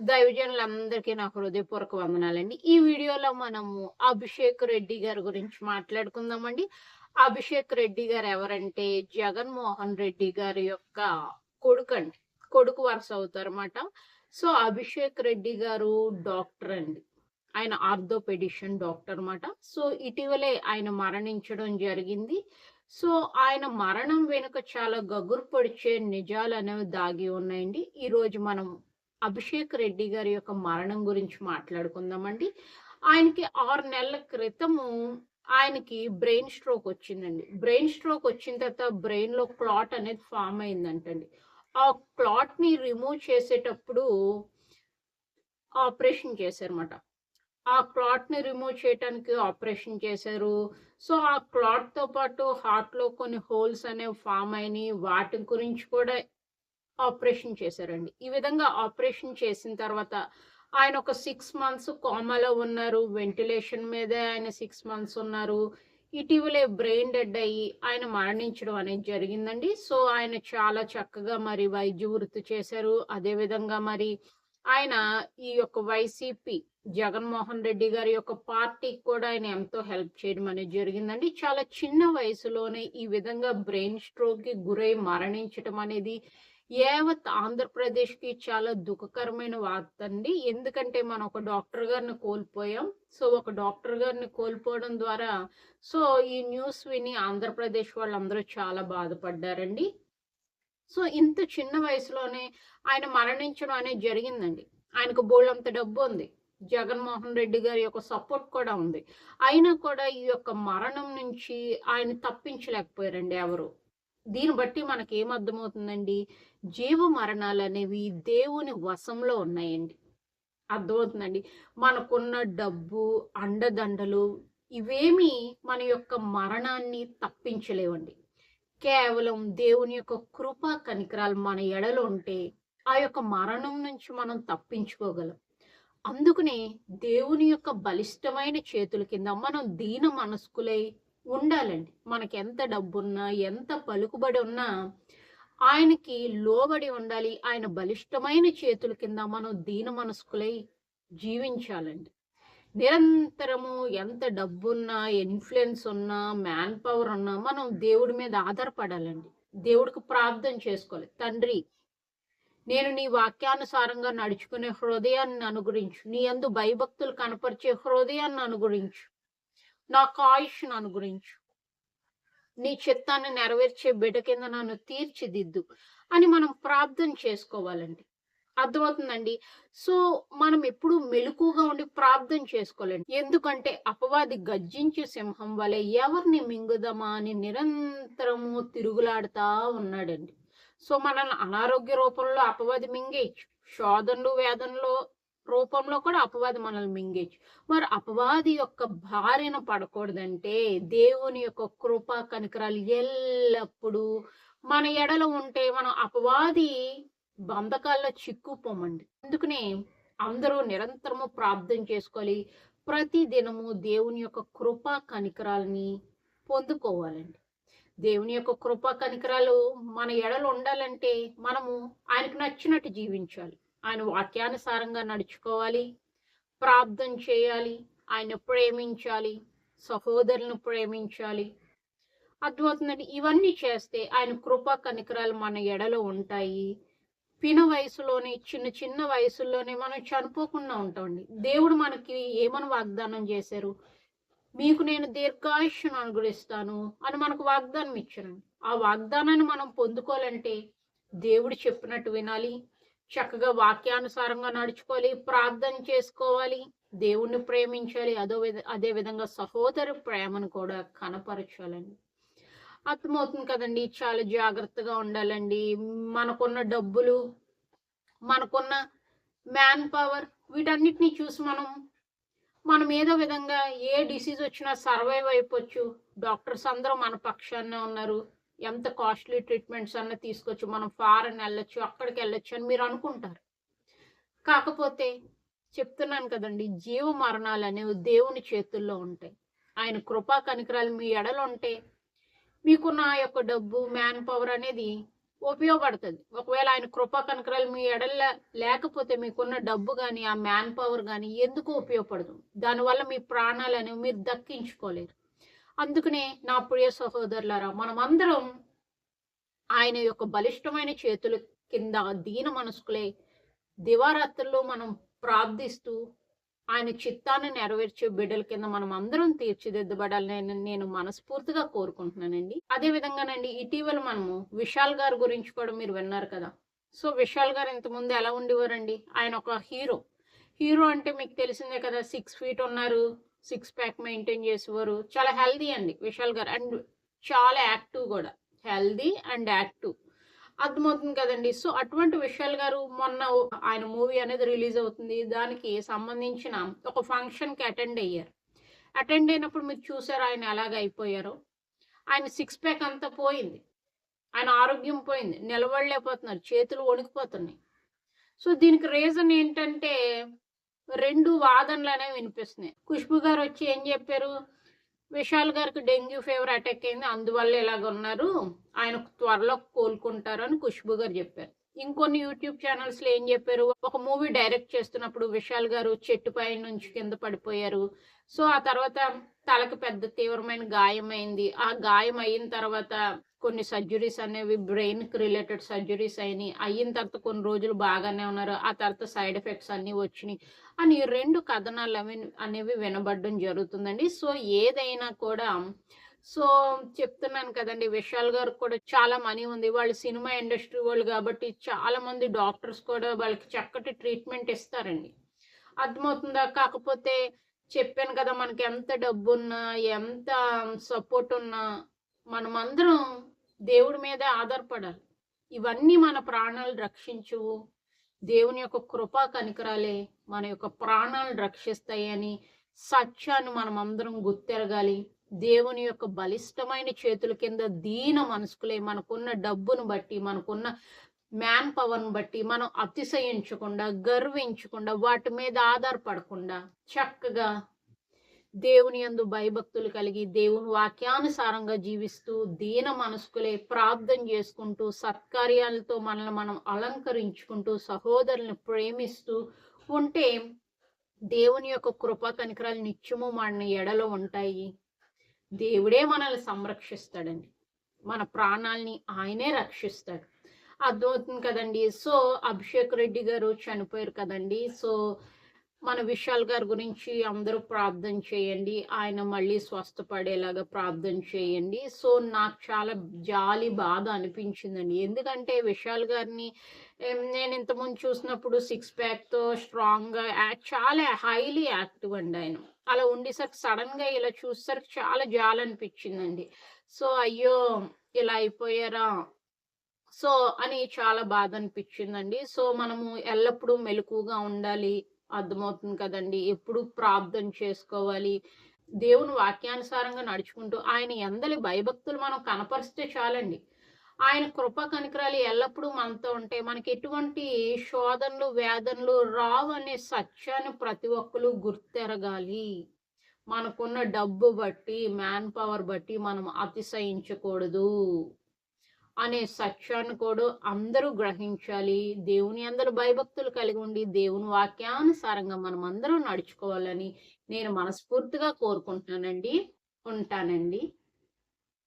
దైవజనులందరికీ నా హృదయపూర్వక వందనాలండి. ఈ వీడియోలో మనము అభిషేక్ రెడ్డి గారి గురించి మాట్లాడుకుందామండి. అభిషేక్ రెడ్డి గారు ఎవరంటే జగన్మోహన్ రెడ్డి గారి యొక్క కొడుకు అండి కొడుకు వరుస అవుతారన్నమాట. సో, అభిషేక్ రెడ్డి గారు డాక్టర్ అండి. ఆయన ఆర్థోపెడిషన్ డాక్టర్ అనమాట సో, ఇటీవలే ఆయన మరణించడం జరిగింది. సో, ఆయన మరణం వెనుక చాలా గగురు పొడిచే నిజాలనేవి దాగి ఉన్నాయండి. ఈరోజు మనం అభిషేక్ రెడ్డి గారి యొక్క మరణం గురించి మాట్లాడుకుందామండి. ఆయనకి ఆరు నెలల క్రితము ఆయనకి బ్రెయిన్ స్ట్రోక్ వచ్చిందండి. బ్రెయిన్ స్ట్రోక్ వచ్చిన తర్వాత బ్రెయిన్‌లో క్లాట్ అనేది ఫామ్ అయిందంటండి. ఆ క్లాట్‌ని రిమూవ్ చేసేటప్పుడు ఆపరేషన్ చేశారన్నమాట. ఆ క్లాట్‌ని రిమూవ్ చేయటానికి ఆపరేషన్ చేశారు. సో, ఆ క్లాట్‌తో పాటు హార్ట్‌లో కొన్ని హోల్స్ అనేవి ఫామ్ అయినాయి. వాటి గురించి కూడా ఆపరేషన్ చేశారండి. ఈ విధంగా ఆపరేషన్ చేసిన తర్వాత ఆయన ఒక సిక్స్ మంత్స్ కోమాలో ఉన్నారు. వెంటిలేషన్ మీదే ఆయన సిక్స్ మంత్స్ ఉన్నారు. ఇటీవలే బ్రెయిన్ డెడ్ అయ్యి ఆయన మరణించడం అనేది జరిగిందండి. సో, ఆయన చాలా చక్కగా మరి వైద్య వృత్తి చేశారు. అదే విధంగా మరి ఆయన ఈ యొక్క వైసీపీ జగన్మోహన్ రెడ్డి గారి యొక్క పార్టీకి కూడా ఆయన ఎంతో హెల్ప్ చేయడం అనేది జరిగిందండి. చాలా చిన్న వయసులోనే ఈ విధంగా బ్రెయిన్ స్ట్రోక్‌కి గురై మరణించడం అనేది యావత్ ఆంధ్రప్రదేశ్‌కి చాలా దుఃఖకరమైన వార్త అండి. ఎందుకంటే మనం ఒక డాక్టర్ గారిని కోల్పోయాం. సో, ఒక డాక్టర్ గారిని కోల్పోవడం ద్వారా సో, ఈ న్యూస్ విని ఆంధ్రప్రదేశ్ వాళ్ళందరూ చాలా బాధపడ్డారండి. సో, ఇంత చిన్న వయసులోనే ఆయన మరణించడం అనేది జరిగిందండి. ఆయనకు బోళ్ళంత డబ్బు ఉంది జగన్మోహన్ రెడ్డి గారి యొక్క సపోర్ట్ కూడా ఉంది. అయినా కూడా ఈ యొక్క మరణం నుంచి ఆయన తప్పించలేకపోయారండి ఎవరు. దీన్ని బట్టి మనకేమర్థమవుతుందండి, జీవ మరణాలు అనేవి దేవుని వశంలో ఉన్నాయండి. అర్థమవుతుందండి. మనకున్న డబ్బు, అండదండలు ఇవేమీ మన యొక్క మరణాన్ని తప్పించలేవండి. కేవలం దేవుని యొక్క కృపా కనికరాలు మన ఎడలు ఉంటే ఆ యొక్క మరణం నుంచి మనం తప్పించుకోగలం. అందుకనే దేవుని యొక్క బలిష్టమైన చేతుల కింద మనం దీన మనస్కులై ఉండాలండి. మనకెంత డబ్బున్నా, ఎంత పలుకుబడి ఉన్నా ఆయనకి లోబడి ఉండాలి. ఆయన బలిష్టమైన చేతుల కింద మనం దీన మనసుకులై జీవించాలండి. నిరంతరము ఎంత డబ్బున్నా, ఇన్‌ఫ్లుయెన్స్ ఉన్నా, మ్యాన్ పవర్ ఉన్నా మనం దేవుడి మీద ఆధారపడాలండి. దేవుడికి ప్రార్థన చేసుకోవాలి. తండ్రి నేను నీ వాక్యానుసారంగా నడుచుకునే హృదయాన్ని అనుగురించు నీ యందు భయభక్తులు కనపరిచే హృదయాన్ని అనుగురించు నాకు ఆయుష్‌ను అనుగ్రహించు. నీ చిత్తాన్ని నెరవేర్చే బిడ్డ కింద నన్ను తీర్చిదిద్దు అని మనం ప్రార్థన చేసుకోవాలండి. అర్థమవుతుందండి. సో, మనం ఎప్పుడూ మెలకువగా ఉండి ప్రార్థన చేసుకోవాలండి. ఎందుకంటే అపవాది గర్జించే సింహం వలె ఎవరిని మింగుదామా అని నిరంతరము తిరుగులాడుతా ఉన్నాడండి. సో, మనల్ని అనారోగ్య రూపంలో అపవాది మింగేయచ్చు. శోధనలు, వేదనలో రూపంలో కూడా అపవాది మనల్ని మింగేచ్చు మరి అపవాది యొక్క బారిన పడకూడదంటే దేవుని యొక్క కృపా కనికరాలు ఎల్లప్పుడూ మన ఎడలో ఉంటే మనం అపవాది బంధకాల్లో చిక్కుపోమండి అందుకనే అందరూ నిరంతరము ప్రార్థన చేసుకోవాలి. ప్రతి దినము దేవుని యొక్క కృపా కనికరాలని పొందుకోవాలండి. దేవుని యొక్క కృపా కనికరాలు మన ఎడలు ఉండాలంటే మనము ఆయనకు నచ్చినట్టు జీవించాలి. ఆయన వాక్యానుసారంగా నడుచుకోవాలి. ప్రార్థన చేయాలి. ఆయన ప్రేమించాలి. సహోదరులను ప్రేమించాలి. అర్థమవుతుందంటే ఇవన్నీ చేస్తే ఆయన కృపా కనికరాలు మన ఎడలో ఉంటాయి. పిన వయసులోనే చిన్న చిన్న వయసుల్లోనే మనం చనిపోకుండా ఉంటామండి. దేవుడు మనకి ఏమని వాగ్దానం చేశారు? మీకు నేను దీర్ఘాయుష్షును అనుగ్రహిస్తాను అని మనకు వాగ్దానం ఇచ్చారండి. ఆ వాగ్దానాన్ని మనం పొందుకోవాలంటే దేవుడు చెప్పినట్టు వినాలి. చక్కగా వాక్యానుసారంగా నడుచుకోవాలి. ప్రార్థన చేసుకోవాలి. దేవుణ్ణి ప్రేమించాలి. అదో విధ అదే విధంగా సహోదరు ప్రేమను కూడా కనపరచాలండి. అర్థమవుతుంది కదండీ! చాలా జాగ్రత్తగా ఉండాలండి. మనకున్న డబ్బులు, మనకున్న మ్యాన్ పవర్ వీటన్నిటిని చూసి మనం మనం ఏదో విధంగా ఏ డిసీజ్ వచ్చినా సర్వైవ్ అయిపోవచ్చు. డాక్టర్స్ అందరూ మన పక్షాన్నే ఉన్నారు. ఎంత కాస్ట్‌లీ ట్రీట్మెంట్స్ అన్న తీసుకోవచ్చు. మనం ఫారెన్ వెళ్ళొచ్చు అక్కడికి వెళ్ళొచ్చు అని మీరు అనుకుంటారు. కాకపోతే చెప్తున్నాను కదండి జీవ మరణాలు అనేవి దేవుని చేతుల్లో ఉంటాయి. ఆయన కృపా కనికరాలు మీ ఎడలు ఉంటే మీకున్న ఆ యొక్క డబ్బు, మ్యాన్ పవర్ అనేది ఉపయోగపడుతుంది ఒకవేళ ఆయన కృపా కనకరాలు మీ ఎడల లేకపోతే మీకున్న డబ్బు కానీ ఆ మ్యాన్ పవర్ కానీ ఎందుకు ఉపయోగపడదు దానివల్ల మీ ప్రాణాలు అనేవి మీరు దక్కించుకోలేరు అందుకనే నా ప్రియ సహోదరులారా మనమందరం ఆయన యొక్క బలిష్టమైన చేతుల కింద దీన మనసుకులే దివారాత్రుల్లో మనం ప్రార్థిస్తూ ఆయన చిత్తాన్ని నెరవేర్చే బిడ్డల కింద మనం అందరం తీర్చిదిద్దబడాలని నేను మనస్ఫూర్తిగా కోరుకుంటున్నానండి. అదే విధంగానండి ఇటీవల మనము విశాల్ గారి గురించి కూడా మీరు విన్నారు కదా. సో విశాల్ గారు ఇంతకుముందు ఎలా ఉండేవారండి? ఆయన ఒక హీరో. హీరో అంటే మీకు తెలిసిందే కదా సిక్స్ ఫీట్ ఉన్నారు. సిక్స్ ప్యాక్ మెయింటైన్ చేసేవారు. చాలా హెల్దీ అండి విశాల్ గారు. అండ్ చాలా యాక్టివ్ కూడా. Healthy and active. అర్థమవుతుంది కదండి. సో అటువంటి విశాల్ గారు మొన్న ఆయన మూవీ అనేది రిలీజ్ అవుతుంది. దానికి సంబంధించిన ఒక ఫంక్షన్కి అటెండ్ అయ్యారు. అటెండ్ అయినప్పుడు మీరు చూసారు ఆయన ఎలాగ అయిపోయారో? ఆయన సిక్స్ ప్యాక్ అంతా పోయింది. ఆయన ఆరోగ్యం పోయింది. నిలబడలేకపోతున్నారు. చేతులు వణికిపోతున్నాయి. సో దీనికి రీజన్ ఏంటంటే రెండు వాదనలు అనేవి వినిపిస్తున్నాయి. ఖుష్బు గారు వచ్చి ఏం చెప్పారు? విశాల్ గారికి డెంగ్యూ ఫీవర్ అటాక్ అయింది అందువల్ల ఇలాగ ఉన్నారు ఆయన త్వరలో కోలుకుంటారు అని ఖుష్బు గారు చెప్పారు. ఇంకొన్ని యూట్యూబ్ ఛానల్స్లో ఏం చెప్పారు? ఒక మూవీ డైరెక్ట్ చేస్తున్నప్పుడు విశాల్ గారు చెట్టు పై నుంచి కింద పడిపోయారు. సో ఆ తర్వాత తలకు పెద్ద తీవ్రమైన గాయం అయింది. ఆ గాయం అయిన తర్వాత కొన్ని సర్జరీస్ అనేవి బ్రెయిన్కి రిలేటెడ్ సర్జరీస్ అయినాయి. అయిన తర్వాత కొన్ని రోజులు బాగానే ఉన్నారు. ఆ తర్వాత సైడ్ ఎఫెక్ట్స్ అన్ని వచ్చినాయి. అని రెండు కథనాలు అవి అనేవి వినబడడం జరుగుతుందండి. సో ఏదైనా కూడా సో చెప్తున్నాను కదండి విశాల్ గారు కూడా చాలా మనీ ఉంది. వాళ్ళు సినిమా ఇండస్ట్రీ వాళ్ళు కాబట్టి చాలా మంది డాక్టర్స్ కూడా వాళ్ళకి చక్కటి ట్రీట్మెంట్ ఇస్తారండి. అర్థమవుతుందా? కాకపోతే చెప్పాను కదా మనకి ఎంత డబ్బు ఉన్నా ఎంత సపోర్ట్ ఉన్నా మనమందరం దేవుడి మీద ఆధారపడాలి. ఇవన్నీ మన ప్రాణాలు రక్షించువు. దేవుని యొక్క కృపా కనికరాలే మన యొక్క ప్రాణాలను రక్షిస్తాయని సత్యాన్ని మనం అందరం గుర్తెరగాలి. దేవుని యొక్క బలిష్టమైన చేతుల కింద దీన మనసుకులే మనకున్న డబ్బును బట్టి మనకున్న మ్యాన్ పవర్ని బట్టి మనం అతిశయించకుండా గర్వించకుండా వాటి మీద ఆధారపడకుండా చక్కగా దేవుని యందు భయభక్తులు కలిగి దేవుని వాక్యానుసారంగా జీవిస్తూ దీన మనస్కులే ప్రార్థన చేసుకుంటూ సత్కార్యాలతో మనల్ని మనం అలంకరించుకుంటూ సహోదరులను ప్రేమిస్తూ ఉంటే దేవుని యొక్క కృపా కనికరాలు నిత్యము మన ఎడలో ఉంటాయి. దేవుడే మనల్ని సంరక్షిస్తాడండి. మన ప్రాణాల్ని ఆయనే రక్షిస్తాడు. అర్థమవుతుంది కదండి. సో అభిషేక్ రెడ్డి గారు చనిపోయారు కదండి. సో మన విశాల్ గారి గురించి అందరూ ప్రార్థన చేయండి. ఆయన మళ్ళీ స్వస్థపడేలాగా ప్రార్థన చేయండి. సో నాకు చాలా జాలి బాధ అనిపించిందండి. ఎందుకంటే విశాల్ గారిని నేను ఇంతకుముందు చూసినప్పుడు సిక్స్ ప్యాక్తో స్ట్రాంగ్గా చాలా హైలీ యాక్టివ్ అండి ఆయన. అలా ఉండేసరికి సడన్గా ఇలా చూసేసరికి చాలా జాలి అనిపించిందండి. సో అయ్యో ఇలా అయిపోయారా? సో అని చాలా బాధ అనిపించిందండి. సో మనము ఎల్లప్పుడూ మెలకుగా ఉండాలి. అర్థమవుతుంది కదండి. ఎప్పుడు ప్రార్థన చేసుకోవాలి. దేవుని వాక్యానుసారంగా నడుచుకుంటూ ఆయన ఎందలి భయభక్తులు మనం కనపరిస్తే చాలండి. ఆయన కృప కనికరాలు ఎల్లప్పుడూ మనతో ఉంటాయి మనకి ఎటువంటి శోధనలు వేదనలు రావు అనే సత్యాన్ని ప్రతి ఒక్కరు గుర్తెరగాలి. మనకున్న డబ్బు బట్టి మ్యాన్ పవర్ బట్టి మనం అతిశయించకూడదు అనే సత్యాన్ని కూడా అందరూ గ్రహించాలి. దేవుని అందరూ భయభక్తులు కలిగి ఉండి దేవుని వాక్యానుసారంగా మనం అందరం నడుచుకోవాలని నేను మనస్ఫూర్తిగా కోరుకుంటున్నానండి. ఉంటానండి.